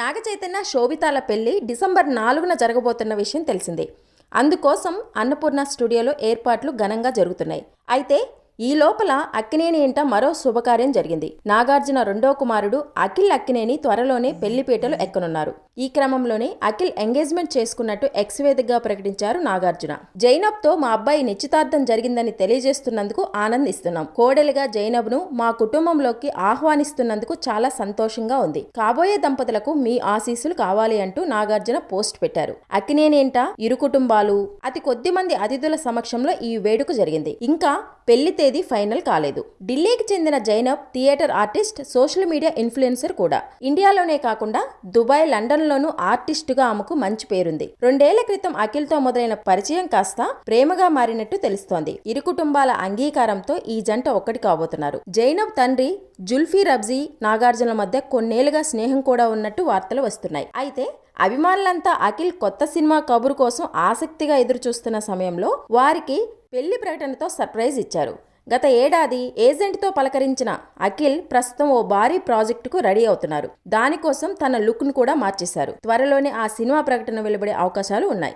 నాగ చైతన్య శోభితాల పెళ్ళి డిసెంబర్ నాలుగున జరగబోతున్న విషయం తెలిసిందే. అందుకోసం అన్నపూర్ణ స్టూడియోలో ఏర్పాట్లు ఘనంగా జరుగుతున్నాయి. అయితే ఈ లోపల అక్కినేని ఇంట మరో శుభకార్యం జరిగింది. నాగార్జున రెండో కుమారుడు అఖిల్ అక్కినేని త్వరలోనే పెళ్ళిపీటలు ఎక్కనున్నారు. ఈ క్రమంలోనే అఖిల్ ఎంగేజ్మెంట్ చేసుకున్నట్టు ఎక్స్ వేదికగా ప్రకటించారు నాగార్జున. జైనబ్తో మా అబ్బాయి నిశ్చితార్థం జరిగిందని తెలియజేస్తున్నందుకు ఆనందిస్తున్నాం. కోడలిగా జైనబ్ను మా కుటుంబంలోకి ఆహ్వానిస్తున్నందుకు చాలా సంతోషంగా ఉంది. కాబోయే దంపతులకు మీ ఆశీస్సులు కావాలి అంటూ నాగార్జున పోస్ట్ పెట్టారు. అక్కినేనేంట? ఇరు కుటుంబాలు. అతి కొద్ది మంది అతిథుల సమక్షంలో ఈ వేడుక జరిగింది. ఇంకా పెళ్ళి తేదీ ఫైనల్ కాలేదు. ఢిల్లీకి చెందిన Zainab theatre artist social media influencer కూడా. ఇండియాలోనే కాకుండా దుబాయ్ లండన్ లండన్లోనూ ఆర్టిస్టుగా ఆమెకు మంచి పేరుంది. రెండేళ్ళ క్రితం అఖిల్తో మొదలైన పరిచయం కాస్త ప్రేమగా మారినట్టు తెలుస్తోంది. ఇరు కుటుంబాల అంగీకారంతో ఈ జంట ఒక్కటి కాబోతున్నారు. జైనబ్ తండ్రి జుల్ఫీ రబ్జీ నాగార్జున మధ్య కొన్నేళ్ళుగా స్నేహం కూడా ఉన్నట్టు వార్తలు వస్తున్నాయి. అయితే అభిమానులంతా అఖిల్ కొత్త సినిమా కబురు కోసం ఆసక్తిగా ఎదురుచూస్తున్న సమయంలో వారికి పెళ్ళి ప్రకటనతో సర్ప్రైజ్ ఇచ్చారు. గత ఏడాది ఏజెంట్తో పలకరించిన అఖిల్ ప్రస్తుతం ఓ భారీ ప్రాజెక్టుకు రెడీ అవుతున్నారు. దానికోసం తన లుక్ను కూడా మార్చేశారు. త్వరలోనే ఆ సినిమా ప్రకటన వెలువడే అవకాశాలు ఉన్నాయి.